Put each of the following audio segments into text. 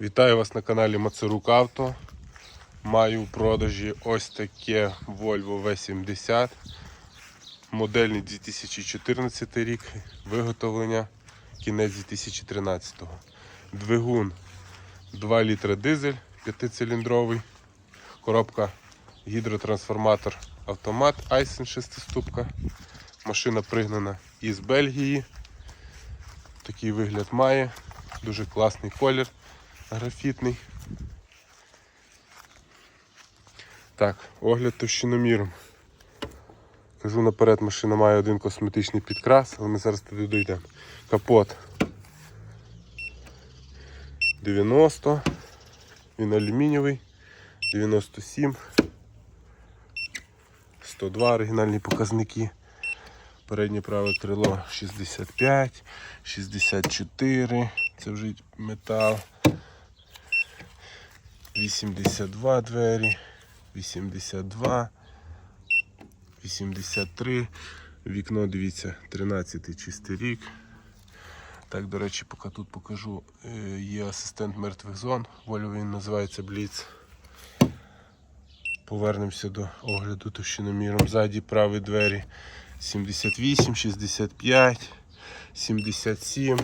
Вітаю вас на каналі Мацарук Авто. Маю в продажі ось таке Volvo V70. Модельний 2014 рік, виготовлення кінець 2013. Двигун 2 літра дизель 5-циліндровий. Коробка гідротрансформатор автомат Айсен 6 ступка. Машина пригнана із Бельгії. Такий вигляд має. Дуже класний колір графітний. Так, огляд товщиноміром. Кажу наперед, машина має один косметичний підкрас, але ми зараз туди дійдемо. Капот 90, він алюмінієвий, 97, 102 оригінальні показники. Переднє праве крило 65, 64, це вже метал. 82 двері, 82, 83, вікно, дивіться, 13 чистий рік. Так, до речі, поки тут покажу, е, є асистент мертвих зон, Volvo він називається Blitz. Повернемося до огляду товщиноміром. Ззаді праві двері 78, 65, 77,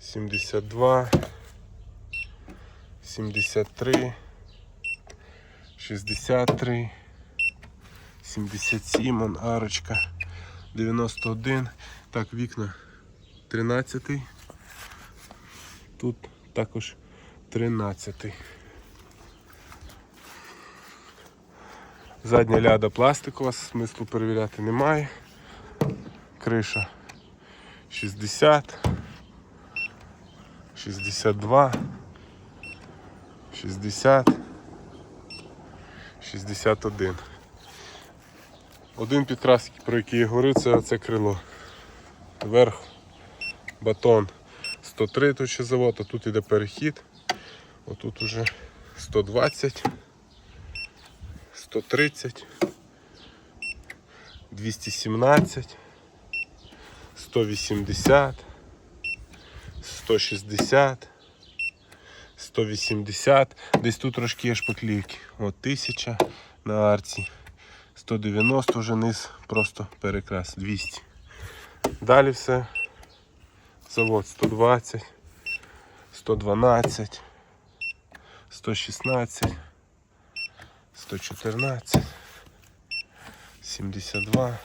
72. 73, 63, 77, он арочка, 91. Так, вікна 13. Тут також 13. Задня ляда пластикова, смислу перевіряти немає. Криша 60, 62. 60, 61. Один підкрас, про який я говорив, це оце крило. Верх батон 103 тут ще завод, а тут іде перехід. Отут уже 120, 130, 217, 180, 160. 180, десь тут трошки є шпаклівки. От 1000 на арці. 190 вже низ, просто перекрас 200. Далі все. Завод 120, 112, 116, 114, 72.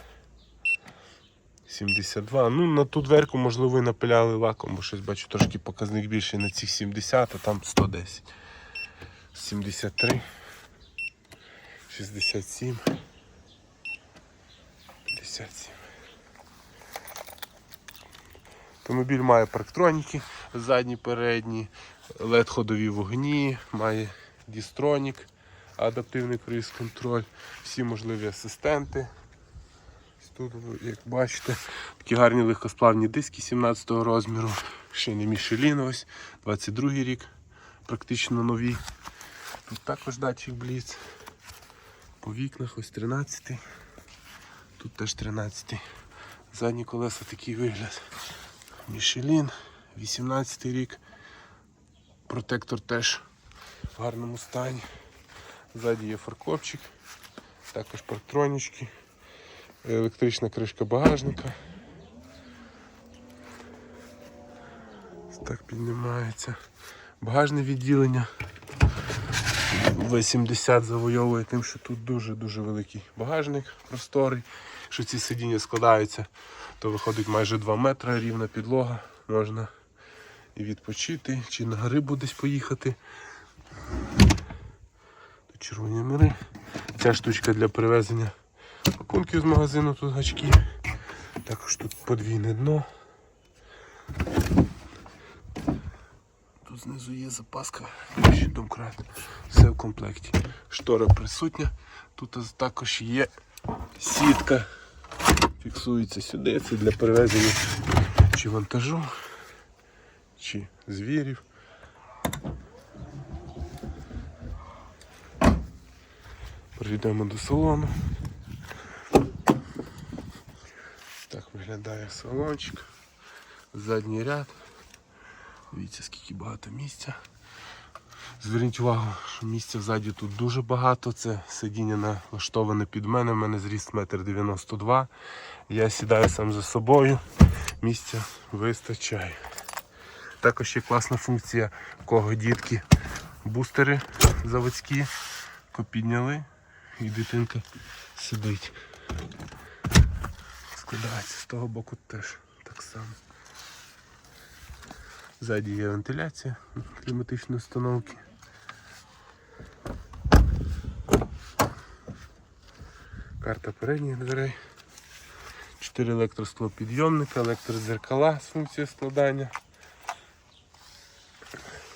72. Ну, на ту дверку, можливо, і напиляли лаком, бо щось бачу трошки показник більший на цих 70, а там 110. 73. 67. 57. Автомобіль має парктроніки, задні, передні, led ходові вогні, має дістронік, адаптивний круїз контроль, всі можливі асистенти. Тут, як бачите, такі гарні легкосплавні диски 17 розміру, шини Мішелін ось, 22 рік, практично нові. Тут також датчик Бліц. По вікнах ось 13. Тут теж 13. Задні колеса такий вигляд. Мішелін, 18 рік. Протектор теж в гарному стані. Ззаді є фаркопчик, також парктронічки електрична кришка багажника. Так піднімається. Багажне відділення. В70 завойовує тим, що тут дуже-дуже великий багажник просторий. Що ці сидіння складаються, то виходить майже 2 метри рівна підлога. Можна і відпочити, чи на грибу десь поїхати. Тут червоні мири. Ця штучка для перевезення Пакунки з магазину тут гачки. Також тут подвійне дно. Тут знизу є запаска, ще домкрат. Все в комплекті. Штора присутня. Тут також є сітка. Фіксується сюди. Це для перевезення чи вантажу, чи звірів. Перейдемо до салону. Так виглядає салончик. Задній ряд. Дивіться, скільки багато місця. Зверніть увагу, що місця ззаді тут дуже багато. Це сидіння налаштоване під мене. У мене зріст 1,92 м. Я сідаю сам за собою. Місця вистачає. Також є класна функція, кого дітки бустери заводські, підняли і дитинка сидить. Складається з того боку теж так само. Ззаді є вентиляція кліматичної установки. Карта передніх дверей. 4 електросклопідйомника, електрозеркала з функцією складання.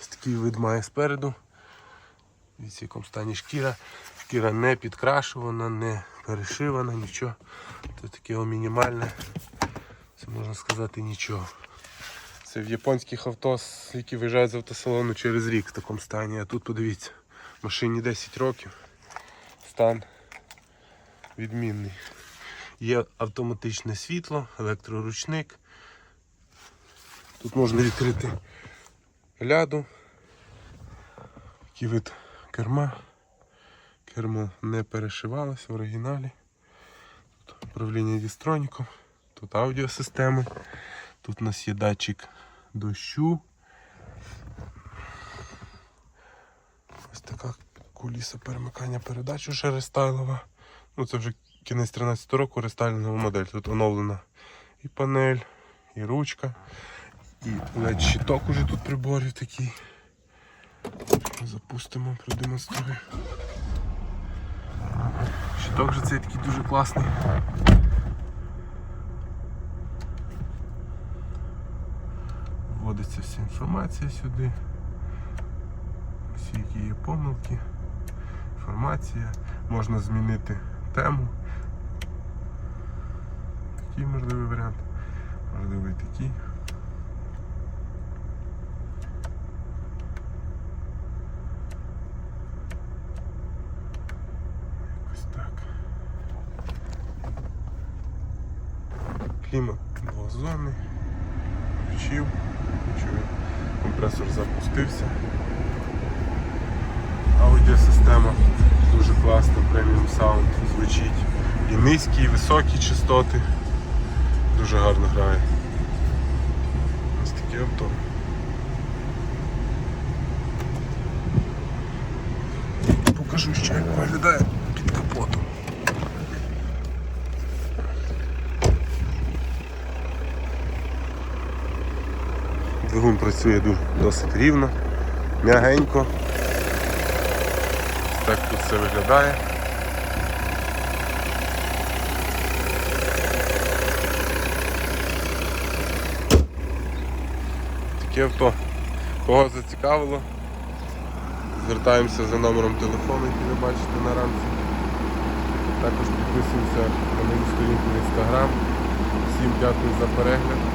Такий вид має спереду. Дивіться, в якому стані шкіра. Шкіра не підкрашувана, не перешивана, нічого. Це таке мінімальне. Це можна сказати нічого. Це в японських авто, які виїжджають з автосалону через рік в такому стані. А тут подивіться, машині 10 років. Стан відмінний. Є автоматичне світло, електроручник. Тут можна відкрити ляду. Такий вид керма. Кермо не перешивалося в оригіналі. Тут управління дістроніком, тут аудіосистеми. Тут у нас є датчик дощу. Ось така куліса перемикання передач уже рестайлова. Ну це вже кінець 13 року рестайлінгова модель. Тут оновлена і панель, і ручка, і led щиток уже тут приборів такий. Запустимо, продемонструю. Щиток же цей такий дуже класний. Вводиться вся інформація сюди. Всі які є помилки, інформація. Можна змінити тему. Такий можливий варіант. Можливий такий. Клімат двозонний. Включив. Чую. Компресор запустився. Аудіосистема дуже класна, преміум саунд звучить. І низькі, і високі частоти. Дуже гарно грає. Ось таке авто. Покажу, що як виглядає під капотом. Двигун працює досить рівно, м'ягенько. Так тут все виглядає. Таке авто. Кого зацікавило, звертаємося за номером телефону, який ви бачите на рамці. Також підписуємося на мою сторінку в інстаграм. Всім дякую за перегляд.